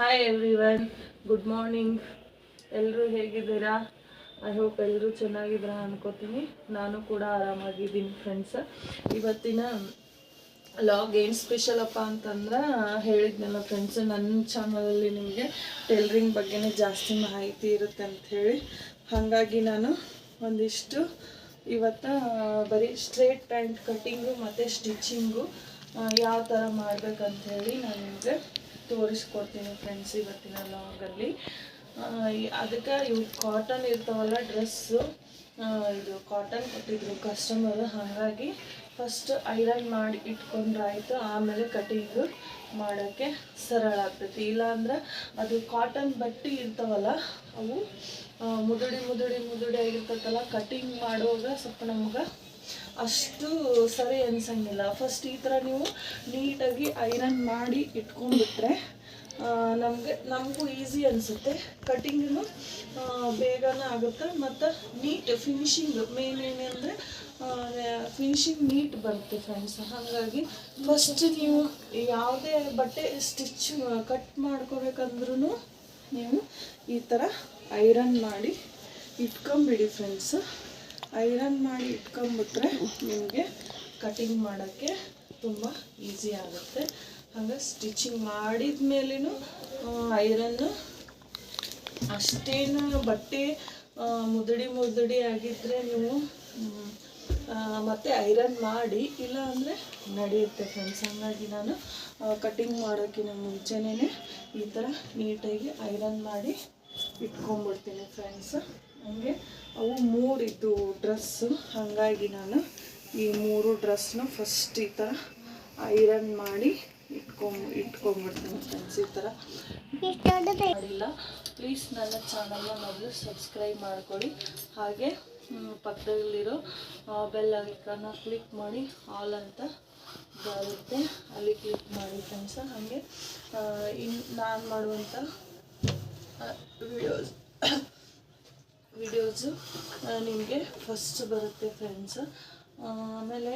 Hi everyone good morning ಎಲ್ಲರೂ ಹೇಗಿದ್ದೀರಾ? I hope ಎಲ್ಲರೂ ಚೆನ್ನಾಗಿದ್ದೀರಾ ಅನ್ಕೋತೀನಿ. ನಾನು ಕೂಡ ಆರಾಮಾಗಿದ್ದೀನಿ ಫ್ರೆಂಡ್ಸ್ ಇವತ್ತಿನ ಲಾಗ್ ಏನು ಸ್ಪೆಷಲ್ ಅಪ್ಪ ಅಂತಂದ್ರೆ, ಹೇಳಿದ್ನಲ್ಲ ಫ್ರೆಂಡ್ಸ್ ನನ್ನ ಚಾನಲಲ್ಲಿ ನಿಮಗೆ ಟೈಲರಿಂಗ್ ಬಗ್ಗೆನೇ ಜಾಸ್ತಿ ಮಾಹಿತಿ ಇರುತ್ತೆ ಅಂತ ಹೇಳಿ. ಹಾಗಾಗಿ ನಾನು ಒಂದಿಷ್ಟು ಇವತ್ತ ಬರೀ ಸ್ಟ್ರೇಟ್ ಪ್ಯಾಂಟ್ ಕಟ್ಟಿಂಗು ಮತ್ತು ಸ್ಟಿಚಿಂಗು ಯಾವ ಥರ ಹೇಳಿ ನಾನು ನಿಮಗೆ ತೋರಿಸ್ಕೊಡ್ತೀನಿ ಫ್ರೆಂಡ್ಸ್ ಇವತ್ತಿನ ಲಾಗಲ್ಲಿ ಅದಕ್ಕೆ ಇವು ಕಾಟನ್ ಇರ್ತಾವಲ್ಲ ಡ್ರೆಸ್ಸು ಇದು ಕಾಟನ್ ಕೊಟ್ಟಿದ್ರು ಕಸ್ಟಮರ್ ಹಾಗಾಗಿ ಫಸ್ಟ್ ಐರನ್ ಮಾಡಿ ಇಟ್ಕೊಂಡ್ರೆ ಆಯಿತು ಆಮೇಲೆ ಕಟಿಂಗು ಮಾಡೋಕ್ಕೆ ಸರಳ ಆಗ್ತೈತಿ. ಇಲ್ಲಾಂದ್ರೆ ಅದು ಕಾಟನ್ ಬಟ್ಟೆ ಇರ್ತಾವಲ್ಲ, ಅವು ಮುದುಡಿ ಮುದುಡಿ ಮುದುಡಿ ಆಗಿರ್ತೈತಲ್ಲ ಕಟಿಂಗ್ ಮಾಡುವಾಗ ಸ್ವಲ್ಪ ನಮ್ಗೆ ಅಷ್ಟು ಸರಿ ಅನ್ಸಂಗಿಲ್ಲ. ಫಸ್ಟ್ ಈ ಥರ ನೀವು ನೀಟಾಗಿ ಐರನ್ ಮಾಡಿ ಇಟ್ಕೊಂಡ್ಬಿಟ್ರೆ ನಮಗೆ, ನಮಗೂ ಈಸಿ ಅನಿಸುತ್ತೆ. ಕಟಿಂಗು ಬೇಗನೆ ಆಗುತ್ತೆ. ಮತ್ತು ನೀಟ್ ಫಿನಿಶಿಂಗ್ ಮೇನ್ ಏನಂದರೆ ಫಿನಿಶಿಂಗ್ ನೀಟ್ ಬರುತ್ತೆ ಫ್ರೆಂಡ್ಸ್ ಹಾಗಾಗಿ ಫಸ್ಟ್ ನೀವು ಯಾವುದೇ ಬಟ್ಟೆ ಸ್ಟಿಚ್ ಕಟ್ ಮಾಡ್ಕೋಬೇಕಂದ್ರೂ ನೀವು ಈ ಥರ ಐರನ್ ಮಾಡಿ ಇಟ್ಕೊಂಬಿಡಿ ಫ್ರೆಂಡ್ಸ್ ಐರನ್ ಮಾಡಿ ಇಟ್ಕೊಂಬಿಟ್ರೆ ನಿಮಗೆ ಕಟಿಂಗ್ ಮಾಡೋಕ್ಕೆ ತುಂಬ ಈಸಿ ಆಗುತ್ತೆ. ಹಾಗೆ ಸ್ಟಿಚಿಂಗ್ ಮಾಡಿದ ಮೇಲೂ ಐರನ್ನು ಅಷ್ಟೇನು ಬಟ್ಟೆ ಮುದಡಿ ಮುದುಡಿ ಆಗಿದ್ದರೆ ನೀವು ಮತ್ತೆ ಐರನ್ ಮಾಡಿ ಇಲ್ಲ ಅಂದರೆ ನಡೆಯುತ್ತೆ ಫ್ರೆಂಡ್ಸ್ ಹಾಗಾಗಿ ನಾನು ಕಟಿಂಗ್ ಮಾಡೋಕ್ಕಿಂತ ಮುಂಚೆನೇ ಈ ಥರ ನೀಟಾಗಿ ಐರನ್ ಮಾಡಿ ಇಟ್ಕೊಂಡ್ಬಿಡ್ತೀನಿ ಫ್ರೆಂಡ್ಸ್ ಹಂಗೆ ಅವು ಮೂರಿದ್ದು ಡ್ರೆಸ್ಸು ಹಾಗಾಗಿ ನಾನು ಈ ಮೂರು ಡ್ರೆಸ್ನ ಫಸ್ಟ್ ಈ ಥರ ಐರನ್ ಮಾಡಿ ಇಟ್ಕೊಂಡ್ ಇಟ್ಕೊಂಬಿಡ್ತೀನಿ ಫ್ರೆಂಡ್ಸ್ ಈ ಥರ ಮಾಡಿಲ್ಲ. ಪ್ಲೀಸ್ ನನ್ನ ಚಾನಲ್ನ ಮೊದಲು ಸಬ್ಸ್ಕ್ರೈಬ್ ಮಾಡ್ಕೊಳ್ಳಿ. ಹಾಗೆ ಪಕ್ಕದಲ್ಲಿರೋ ಬೆಲ್ ಐಕನ್ನ ಕ್ಲಿಕ್ ಮಾಡಿ ಆಲ್ ಅಂತ ಬರುತ್ತೆ. ಅಲ್ಲಿ ಕ್ಲಿಕ್ ಮಾಡಿ ಫ್ರೆಂಡ್ಸ್ ಹಾಗೆ ಇನ್ನು ನಾನು ಮಾಡುವಂಥ ವಿಡಿಯೋಸ್ ವಿಡಿಯೋಸು ನಿಮಗೆ ಫಸ್ಟ್ ಬರುತ್ತೆ ಫ್ರೆಂಡ್ಸ್ ಆಮೇಲೆ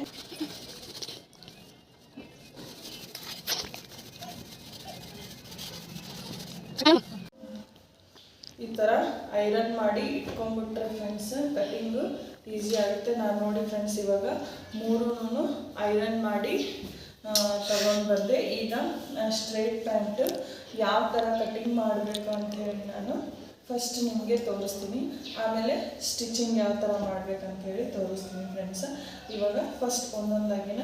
ಈ ಥರ ಐರನ್ ಮಾಡಿ ಇಟ್ಕೊಂಡ್ಬಿಟ್ರೆ ಫ್ರೆಂಡ್ಸ್ ಕಟಿಂಗು ಈಸಿ ಆಗುತ್ತೆ. ನಾನು ನೋಡಿ ಫ್ರೆಂಡ್ಸ್ ಇವಾಗ ಮೂರೂ ಐರನ್ ಮಾಡಿ ತಗೊಂಡು ಬಂದೆ ಈಗ ಸ್ಟ್ರೈಟ್ ಪ್ಯಾಂಟ್ ಯಾವ ಥರ ಕಟಿಂಗ್ ಮಾಡಬೇಕು ಅಂತ ಹೇಳಿ ನಾನು ಫಸ್ಟ್ ನಿಮಗೆ ತೋರಿಸ್ತೀನಿ. ಆಮೇಲೆ ಸ್ಟಿಚಿಂಗ್ ಯಾವ ಥರ ಮಾಡ್ಬೇಕಂತ ಹೇಳಿ ತೋರಿಸ್ತೀನಿ ಫ್ರೆಂಡ್ಸ್ ಇವಾಗ ಫಸ್ಟ್ ಒಂದೊಂದಾಗಿನ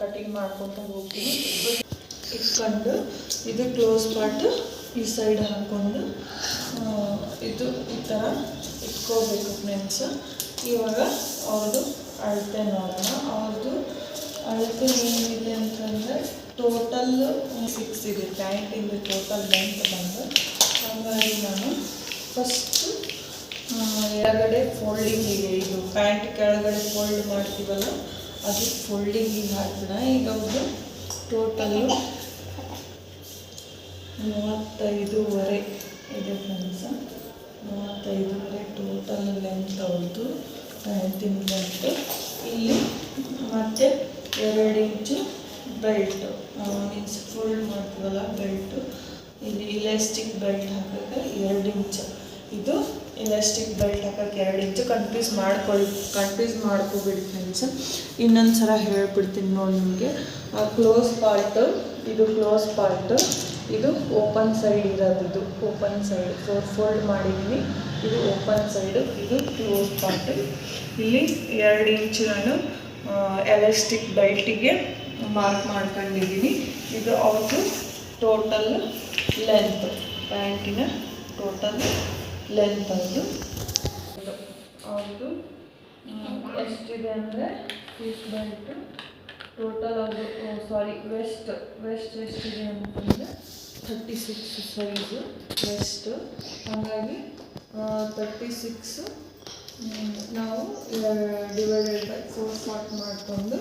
ಕಟಿಂಗ್ ಮಾಡ್ಕೊತ ಹೋಗ್ತೀನಿ. ಇಟ್ಕೊಂಡು ಇದು ಕ್ಲೋಸ್ ಪಾರ್ಟ್ ಈ ಸೈಡ್ ಹಾಕ್ಕೊಂಡು ಇದು ಈ ಥರ ಇಟ್ಕೋಬೇಕು ಫ್ರೆಂಡ್ಸ್ ಇವಾಗ ಅವ್ರದ್ದು ಅಳತೆ ನೋಡೋಣ ಅವ್ರದ್ದು ಅಳತೆ ಏನಿದೆ ಅಂತಂದರೆ ಟೋಟಲ್ ಸಿಕ್ಸ್ ಇದೆ. ಪ್ಯಾಂಟಿಂದು ಟೋಟಲ್ ಲೆಂತ್ ಬಂದು ಹಾಗಾಗಿ ನಾನು. ಫಸ್ಟ್ ಎಡಗಡೆ ಇದೆ. ಇದು ಪ್ಯಾಂಟ್ ಕೆಳಗಡೆ ಫೋಲ್ಡ್ ಮಾಡ್ತೀವಲ್ಲ, ಅದು ಫೋಲ್ಡಿಂಗಿಗೆ ಹಾಕೋಣ ಈಗ ಒಂದು ಟೋಟಲ್ಲು ಮೂವತ್ತೈದೂವರೆ ಇದೆ ಫ್ರೆಂಡ್ಸ ಮೂವತ್ತೈದೂವರೆ ಟೋಟಲ್ ಲೆಂತ್ ಅವ್ರದ್ದು ಪ್ಯಾಂಟಿನ ಲೆಂತ್ ಇಲ್ಲಿ ಮತ್ತೆ ಎರಡು ಇಂಚು ಬೆಲ್ಟು ಮೀನ್ಸ್ ಫೋಲ್ಡ್ ಮಾಡ್ತೀವಲ್ಲ ಬೆಲ್ಟು ಇಲ್ಲಿ ಇಲಾಸ್ಟಿಕ್ ಬೆಲ್ಟ್ ಹಾಕೋಕ್ಕೆ ಎರಡು ಇಂಚು. ಇದು ಇಲಾಸ್ಟಿಕ್ ಬೆಲ್ಟ್ ಹಾಕೋಕ್ಕೆ ಎರಡು ಇಂಚು. ಕನ್ಫ್ಯೂಸ್ ಮಾಡ್ಕೊಳ್ಳಿ ಕನ್ಫ್ಯೂಸ್ ಮಾಡ್ಕೋಬಿಡಿ ಫ್ರೆಂಡ್ಸ್ ಇನ್ನೊಂದು ಸಲ ಹೇಳ್ಬಿಡ್ತೀನಿ ನೋಡಿ ನಿಮಗೆ. ಆ ಕ್ಲೋಸ್ ಪಾರ್ಟು ಇದು ಕ್ಲೋಸ್ ಪಾರ್ಟು ಇದು ಓಪನ್ ಸೈಡ್ ಇರೋದು ಇದು ಓಪನ್ ಸೈಡ್ ಫೋರ್ ಫೋಲ್ಡ್ ಮಾಡಿದ್ದೀನಿ ಇದು ಓಪನ್ ಸೈಡು ಇದು ಕ್ಲೋಸ್ ಪಾರ್ಟು ಇಲ್ಲಿ ಎರಡು ಇಂಚು ನಾನು ಎಲಾಸ್ಟಿಕ್ ಬೆಲ್ಟಿಗೆ ಮಾರ್ಕ್ ಮಾಡ್ಕೊಂಡಿದ್ದೀನಿ ಇದು ಅವ್ರದ್ದು ಟೋಟಲ್ ಲೆಂತ್ ಪ್ಯಾಂಟಿನ ಟೋಟಲ್ ಲೆಂತ್ ಅದು ಅವ್ರದ್ದು ಎಷ್ಟಿದೆ ಅಂದರೆ ಫೀಸ್ ಬೆಲ್ಟು ಟೋಟಲ್ ಅದು ಸಾರಿ ವೆಸ್ಟ್ ವೆಸ್ಟ್ ಎಷ್ಟಿದೆ ಅಂತಂದರೆ ಥರ್ಟಿ ಸಿಕ್ಸ್ ಸೈಜು ವೆಸ್ಟ್ ಹಾಗಾಗಿ ತರ್ಟಿ ಸಿಕ್ಸು ನಾವು ಡಿವೈಡೆಡ್ ಬೈ ಫೋರ್ ಪಾರ್ಟ್ ಮಾಡಿಕೊಂಡು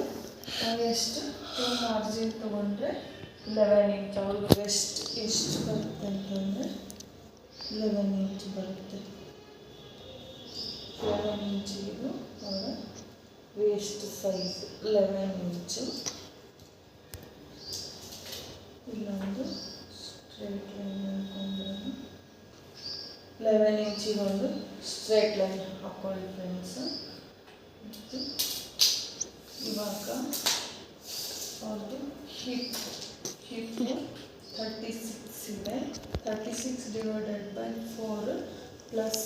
ಎಷ್ಟು ಟೂ ಮಾರ್ಜಿನ್ ತೊಗೊಂಡ್ರೆ ಲೆವೆನ್ ಇಂಚ್ ಅವ್ರಿಗೆ ವೆಸ್ಟ್ ಎಷ್ಟು ಬರುತ್ತೆ ಅಂತಂದರೆ ಲೆವೆನ್ ಇಂಚ್ ಬರುತ್ತೆ ಲೆವೆನ್ ಇಂಚಿಗೂ ಅವರ ವೇಸ್ಟ್ ಸೈಜ್ ಲೆವೆನ್ ಇಂಚು ಇಲ್ಲೊಂದು ಸ್ಟ್ರೈಟ್ ಲೈನ್ ಲೆವೆನ್ ಇಂಚಿಗೆ ಒಂದು ಸ್ಟ್ರೇಟ್ ಲೈನ್ ಹಾಕೊಳ್ಳಿ ಫ್ರೆಂಡ್ಸ್ ಇವಾಗ ಅವ್ರದ್ದು ಹಿಪ್ ಹಿಪ್ ತರ್ಟಿ ಸಿಕ್ಸ್ ಇದೆ. Thirty six divided by four plus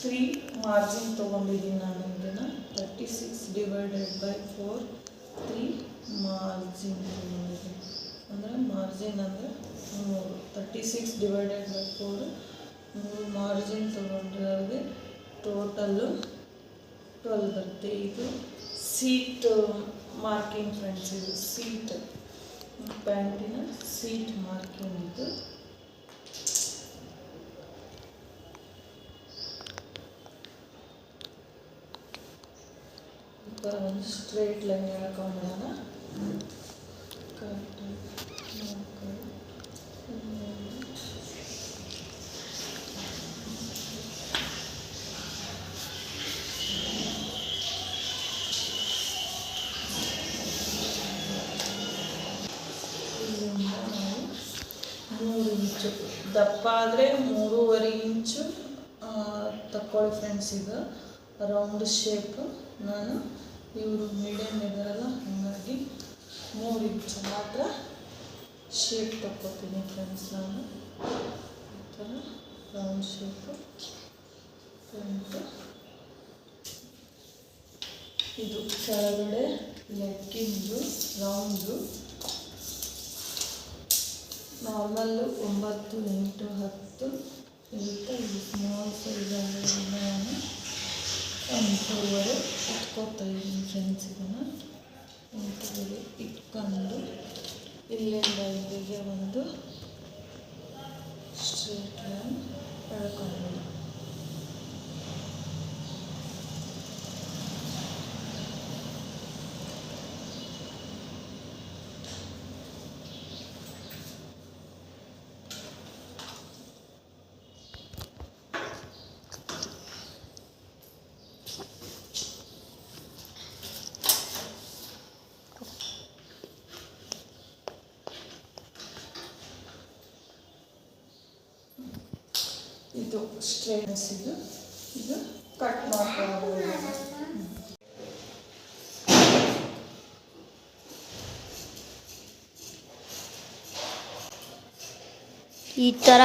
three margin ತೊಗೊಂಡಿದ್ದೀನಿ ನಾನು ಇದನ್ನು. Thirty six divided by four three margin ತೊಗೊಂಡಿದ್ದೀನಿ. ಅಂದರೆ ಮಾರ್ಜಿನ್ ಅಂದರೆ ಮೂರು. Thirty six divided by four ಮೂರು ಮಾರ್ಜಿನ್ ತೊಗೊಂಡಿರೋರಿಗೆ ಟೋಟಲ್ಲು ಟ್ವೆಲ್ ಬರುತ್ತೆ. ಇದು ಸೀಟ್ ಮಾರ್ಕಿಂಗ್ ಫ್ರೆಂಡ್ಸ್ ಇದು ಸೀಟ್ ಪ್ಯಾಂಟಿನ ಸೀಟ್ ಮಾರ್ಕಿಂಗ್ ಇದು ಈ ಥರ ಒಂದು ಸ್ಟ್ರೇಟ್ ಲೈನ್ ಹೇಳ್ಕೊಂಡ್ಬಿಡೋಣ ಇಂಚು ದಪ್ಪ ಆದರೆ ಮೂರುವರೆ ಇಂಚು ತಕ್ಕೊಳ್ಳಿ ಫ್ರೆಂಡ್ಸ್ ಇದು. ರೌಂಡ್ ಶೇಪ್ ನಾನು ಇವರು ಮೀಡಿಯಮ್ ಇದ್ದಾರಲ್ಲ ಹಾಗಾಗಿ ಮೂರು ಇಂಚು ಮಾತ್ರ ಶೇಪ್ ತಕ್ಕೊತೀನಿ ಫ್ರೆಂಡ್ಸ್ ನಾನು. ಈ ಥರ ರೌಂಡ್ ಶೇಪು ಫ್ರೆಂಡ್ಸು ಇದು ಕೆಳಗಡೆ ಲೆಗ್ಗಿಂದು ರೌಂಡು ನಾರ್ಮಲ್ಲು ಒಂಬತ್ತು, ಎಂಟು, ಹತ್ತು ಇರುತ್ತೆ ಇದು ಸ್ಮಾಲ್ ನಾನು ಎಂಟೂವರೆ ಇಟ್ಕೋತಾ ಇದ್ದೀನಿ ಫ್ರೆಂಡ್ಸ್ ಇದನ್ನು. ಎಂಟೂವರೆ ಇಟ್ಕೊಂಡು ಇಲ್ಲಿಂದ ಇಲ್ಲಿಗೆ ಒಂದು ಸ್ಟ್ರೇಟ್ ಲೈನ್ ಎಳ್ಕೊಂಡು ಇದು ಸ್ಟ್ರೇಟ್ನೆಸ್ ಇದು. ಇದು ಕಟ್ ಮಾಡ್ಕೊಳ್ಳೋದು ಈ ಥರ